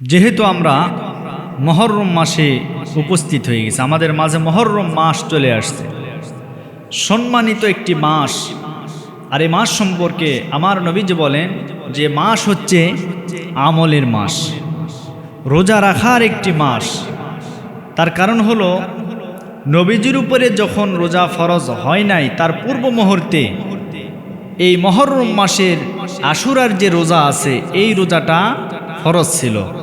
যেহেতু আমরা মহরম মাসে উপস্থিত হয়ে গেছি, আমাদের মাঝে মহরম মাস চলে আসছে। সম্মানিত একটি মাস। আর এই মাস সম্পর্কে আমার নবীজ বলেন যে মাস হচ্ছে আমলের মাস। রোজা রাখার একটি মাস। তার কারণ হলো, নবীজির উপরে যখন রোজা ফরজ হয় নাই, তার পূর্ব মুহূর্তে এই মহরম মাসের আশুরার যে রোজা আছে, এই রোজাটা ফরজ ছিল।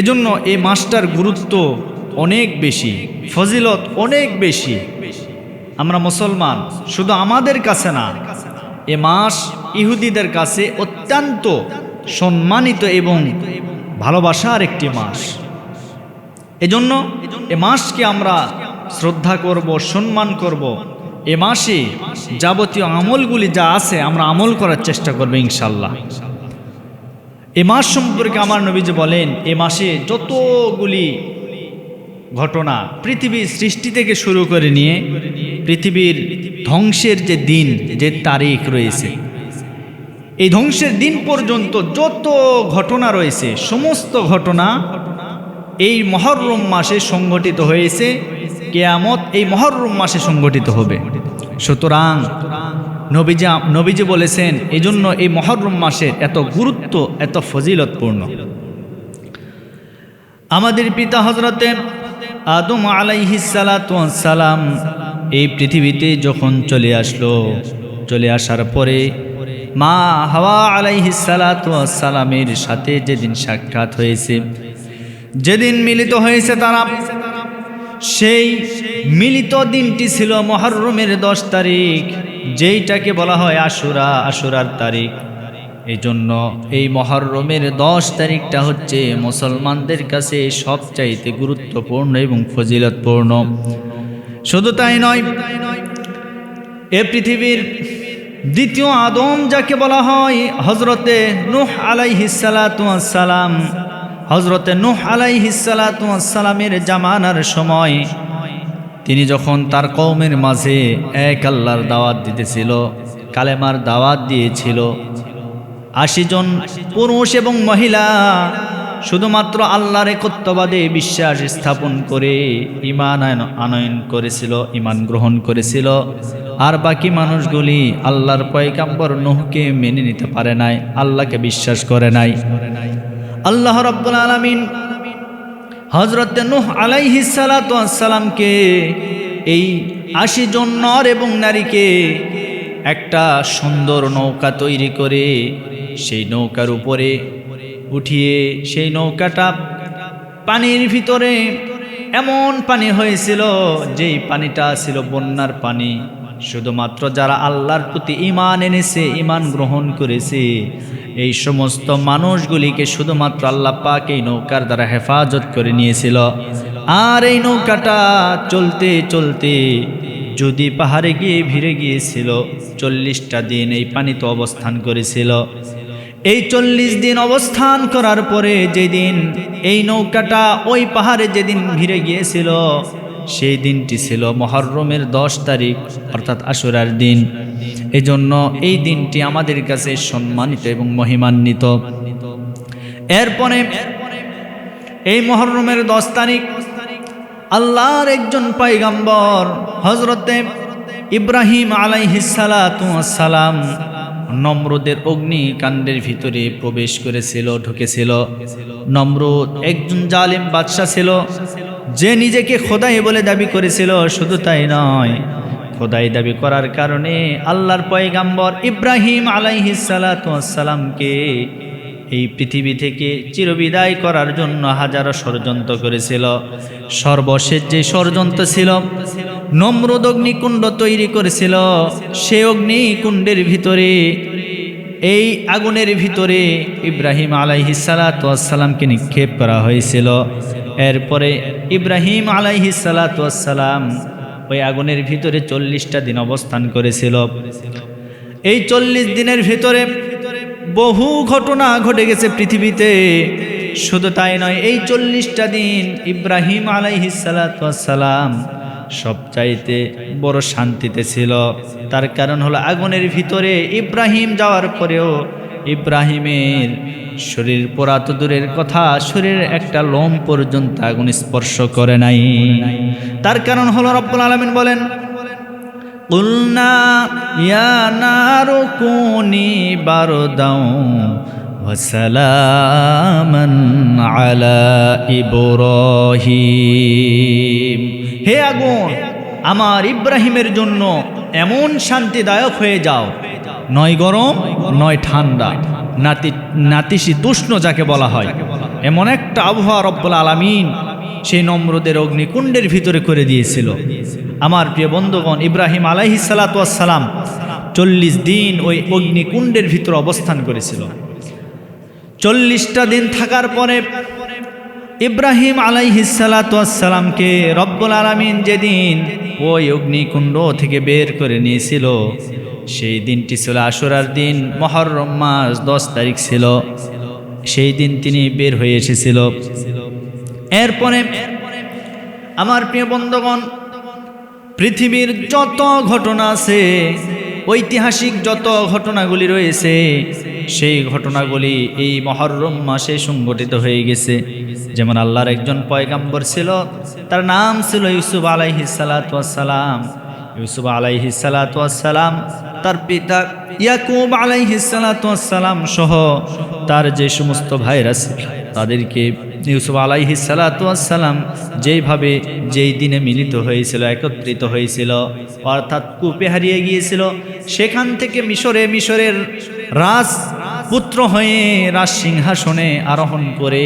জন্য এই মাসটার গুরুত্ব অনেক বেশি, ফজিলত অনেক বেশি। আমরা মুসলমান, শুধু আমাদের কাছে না, এ মাস ইহুদিদের কাছে অত্যন্ত সম্মানিত এবং ভালোবাসার একটি মাস। এজন্য এ মাসকে আমরা শ্রদ্ধা করব, সম্মান করব। এ মাসে যাবতীয় আমলগুলি যা আছে আমরা আমল করার চেষ্টা করব ইনশাল্লাহ। এ মাস সম্পর্কে আমার নবীজি বলেন, এ মাসে যতগুলি ঘটনা পৃথিবীর সৃষ্টি থেকে শুরু করে নিয়ে পৃথিবীর ধ্বংসের যে দিন, যে তারিখ রয়েছে, এই ধ্বংসের দিন পর্যন্ত যত ঘটনা রয়েছে, সমস্ত ঘটনা এই মহরম মাসে সংগঠিত হয়েছে, কেয়ামত এই মহরম মাসে সংগঠিত হবে। সুতরাং নবীজি নবীজি বলেছেন, এজন্য এই মহরম মাসের এত গুরুত্ব, এত ফজিলতপূর্ণ। আমাদের পিতা হজরতে আদম আলাইহিসালাম এই পৃথিবীতে যখন চলে আসলো, চলে আসার পরে মা হাওয়া আলাইহিসালামের সাথে যেদিন সাক্ষাৎ হয়েছে, যেদিন মিলিত হয়েছে তারা, সেই মিলিত দিনটি ছিল মহরমের দশ তারিখ। যেইটাকে বলা হয় আশুরা, আশুরার তারিখ। এই জন্য এই মহরমের দশ তারিখটা হচ্ছে মুসলমানদের কাছে সবচাইতে গুরুত্বপূর্ণ এবং ফজিলতপূর্ণ। শুধু তাই নয়, এ পৃথিবীর দ্বিতীয় আদম যাকে বলা হয় হজরতে নুহ আলাইহিসালাম হজরতে নুহ আলাইহিসালামের জামানার সময় তিনি যখন তার কৌমের মাঝে এক আল্লাহর দাওয়াত দিতেছিল, কালেমার দাওয়াত দিয়েছিল, আশি জন পুরুষ এবং মহিলা শুধুমাত্র আল্লাহর একত্ববাদে বিশ্বাস স্থাপন করে ইমান আনয়ন করেছিল ইমান গ্রহণ করেছিল। আর বাকি মানুষগুলি আল্লাহর পয়কাম্বর নুহকে মেনে নিতে পারে নাই, আল্লাহকে বিশ্বাস করে নাই। আল্লাহ রব্বুল আলমিন হজরত নুহ আলাইহিসালামকে এই আশি জন নর এবং নারীকে একটা সুন্দর নৌকা তৈরি করে সেই নৌকার উপরে উঠিয়ে সেই নৌকাটা পানির ভিতরে এমন পানি হয়েছিল যেই পানিটা ছিল বন্যার পানি। শুধুমাত্র যারা আল্লাহর প্রতি ইমান এনেছে ইমান গ্রহণ করেছে, এই সমস্ত মানুষগুলিকে শুধুমাত্র আল্লাহ পাক এই নৌকার দ্বারা হেফাজত করে নিয়েছিল। আর এই নৌকাটা চলতে চলতে যদি পাহাড়ে গিয়ে ভিড়ে গিয়েছিল, চল্লিশটা দিন এই পানিতে অবস্থান করেছিল। এই চল্লিশ দিন অবস্থান করার পরে যেদিন এই নৌকাটা ওই পাহাড়ে যেদিন ভিড়ে গিয়েছিল সেই দিনটি ছিল মহরমের দশ তারিখ, অর্থাৎ আশুরার দিন। এজন্য এই দিনটি আমাদের কাছে সম্মানিত এবং মহিমান্বিত। এরপরে, এই মহরমের দশ তারিখ আল্লাহর একজন পাইগাম্বর হজরতে ইব্রাহিম আলাইহিসালাম নম্রদের অগ্নিকাণ্ডের ভিতরে প্রবেশ করেছিল, ঢুকেছিল। নম্রদ একজন জালিম বাদশাহ ছিল। যে নিজেকে খোদাই বলে দাবি করেছিল, শুধু তাই নয়, খোদাই দাবি করার কারণে আল্লাহর পয়গাম্বর ইব্রাহিম আলাইহিসালামকে এই পৃথিবী থেকে চিরবিদায় করার জন্য হাজারো ষড়যন্ত্র করেছিল। সর্বশেষ যে ষড়যন্ত্র ছিল, নম্রদ অগ্নিকুণ্ড তৈরি করেছিল, সে অগ্নিকুণ্ডের ভিতরে, এই আগুনের ভিতরে ইব্রাহিম আলাইহিসালাতামকে নিক্ষেপ করা হয়েছিল। এরপরে ইব্রাহিম আলাইহিসালাতাম ওই আগুনের ভিতরে চল্লিশটা দিন অবস্থান করেছিল। এই চল্লিশ দিনের ভিতরে বহু ঘটনা ঘটে গেছে পৃথিবীতে। শুধু তাই নয়, এই চল্লিশটা দিন ইব্রাহিম আলাইহিসালাম সবচাইতে বড় শান্তিতে ছিল। তার কারণ হলো আগুনের ভিতরে ইব্রাহিম যাওয়ার পরেও ইব্রাহিমের শরীর পোড়াত দূরের কথা শরীরের একটা লোম পর্যন্ত আগুন স্পর্শ করে নাই তার কারণ হলো রব্বুল আলমিন বলেন قلنا يا نار كوني بردا وسلاما على إبراهيم হে আগুন আমার ইব্রাহিমের জন্য এমন শান্তিদায়ক হয়ে যাও নয় গরম, নয় ঠান্ডা। নাতি নাতিশীতোষ্ণ যাকে বলা হয়। এমন একটা আবহাওয়া রব্বুল আলামিন সেই নম্রদের অগ্নিকুণ্ডের ভিতরে করে দিয়েছিল। আমার প্রিয় বন্ধুগণ, ইব্রাহিম আলাইহি সালাতাম চল্লিশ দিন ওই অগ্নিকুণ্ডের ভিতরে অবস্থান করেছিল। চল্লিশটা দিন থাকার পরে ইব্রাহিম আলাইহিসালাতামকে রব্বুল আলমিন যেদিন ওই অগ্নিকুণ্ড থেকে বের করে নিয়েছিল সেই দিনটি ছিল আশুরার দিন, মহরম মাস দশ তারিখ ছিল। সেই দিন তিনি বের হয়ে এসেছিল। এরপরে আমার প্রিয় বন্ধুগণ, পৃথিবীর যত ঘটনা আছে, ঐতিহাসিক যত ঘটনাগুলি রয়েছে, সেই ঘটনাগুলি এই মহরম মাসে সংগঠিত হয়ে গেছে। যেমন আল্লাহর একজন পয়গাম্বর ছিল, তার নাম ছিল ইউসুফ আলাইহি সালাতাম ইউসুফ আলাইহি সালাতাম তার পিতা ইয়াকুব আলাইহি সালাতাম সহ তার যে সমস্ত ভাইরাস তাদেরকে ইউসুফ আলাইহি সালাতাম যেইভাবে যেই দিনে মিলিত হয়েছিল, একত্রিত হয়েছিল, অর্থাৎ কূপে হারিয়ে গিয়েছিল, সেখান থেকে মিশরে মিশরের রাজ পুত্র হয়ে রাজ সিংহাসনে আরোহণ করে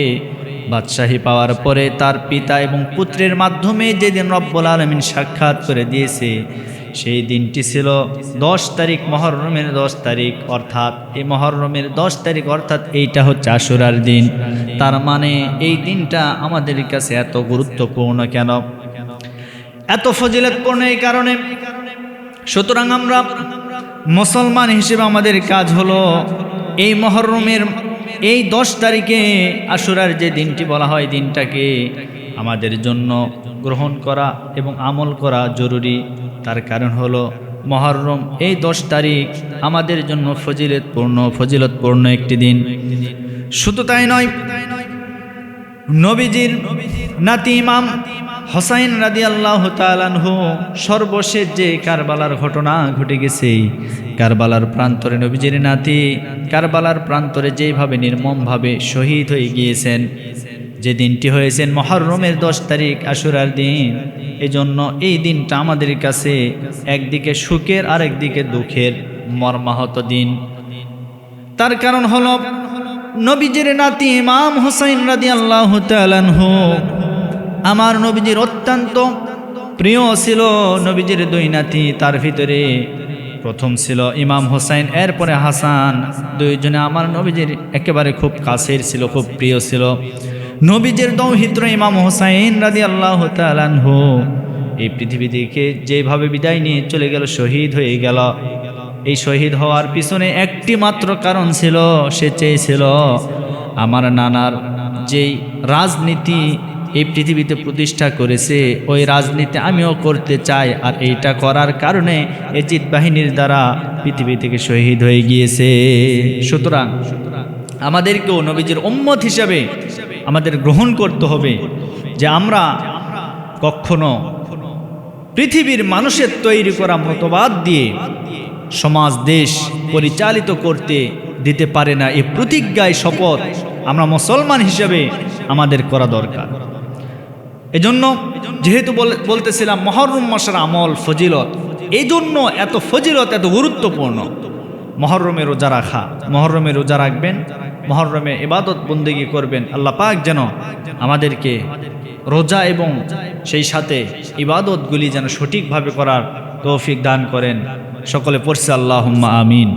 বাদশাহী পাওয়ার পরে তার পিতা এবং পুত্রের মাধ্যমে যেদিন রব্বুল আলমিন সাক্ষাৎ করে দিয়েছে সেই দিনটি ছিল দশ তারিখ মহরমের দশ তারিখ, অর্থাৎ এই মহরমের দশ তারিখ, অর্থাৎ এইটা হচ্ছে আশুরার দিন। তার মানে এই দিনটা আমাদের কাছে এত গুরুত্বপূর্ণ কেন? এত ফজিলতপূর্ণ এই কারণে। সুতরাং আমরা মুসলমান হিসেবে আমাদের কাজ হলো এই মহরমের এই দশ তারিখে আশুরার যে দিনটি বলা হয়, দিনটাকে আমাদের জন্য গ্রহণ করা এবং আমল করা জরুরি। তার কারণ হলো মহরম। এই দশ তারিখ আমাদের জন্য ফজিলতপূর্ণ ফজিলতপূর্ণ একটি দিন। শুধু তাই নয়, নবীজির নাতি ইমাম হোসাইন রাদি আল্লাহ তালানহু সর্বশেষ যে কারবালার ঘটনা ঘটে গেছে, কারবালার প্রান্তরে নবীজির নাতি, কারবালার প্রান্তরে যেভাবে নির্মমভাবে শহীদ হয়ে গিয়েছেন যে দিনটি হয়েছেন মহরমের দশ তারিখ আশুরার দিন এই জন্য এই দিনটা আমাদের কাছে একদিকে সুখের আর একদিকে দুঃখের মর্মাহত দিন। তার কারণ হল নবীজির নাতি ইমাম হোসাইন রাদি আল্লাহ তালানহু আমার নবীজির অত্যন্ত প্রিয় ছিল নবীজির দুই নাতি, তার ভিতরে প্রথম ছিল ইমাম হোসাইন, এরপরে হাসান। দুইজনে আমার নবীজির একেবারে খুব কাছের ছিল, খুব প্রিয় ছিল। নবীজের দৌহিত্র ইমাম হোসাইন রাদি আল্লাহ তালানহু এই পৃথিবী থেকে যেভাবে বিদায় নিয়ে চলে গেল, শহীদ হয়ে গেল। এই শহীদ হওয়ার পিছনে একটি মাত্র কারণ ছিল, সে চেয়েছিল আমার নানার যেই রাজনীতি এই পৃথিবীতে প্রতিষ্ঠা করেছে, ওই রাজনীতি আমিও করতে চাই আর এইটা করার কারণে এজিদ বাহিনীর দ্বারা পৃথিবী থেকে শহীদ হয়ে গিয়েছে। সুতরাং আমাদেরকেও নবীজির উম্মত হিসাবে আমাদের গ্রহণ করতে হবে যে আমরা কখনো পৃথিবীর মানুষের তৈরি করা মতবাদ দিয়ে সমাজ, দেশ পরিচালিত করতে দিতে পারে না। এই প্রতিজ্ঞায় শপথ আমরা মুসলমান হিসেবে আমাদের করা দরকার। এজন্য যেহেতু বলতেছিলাম মহরম মাসের আমল ফজিলত এই জন্য এত ফজিলত, এত গুরুত্বপূর্ণ। মহরমে রোজা রাখা, মহরমে রোজা রাখবেন মহরমে ইবাদত বন্দেগি করবেন, আল্লাহ পাক যেন আমাদেরকে রোজা এবং সেই সাথে ইবাদতগুলি যেন সঠিকভাবে করার তৌফিক দান করেন। সকলে পড়ছে আল্লাহ আমিন।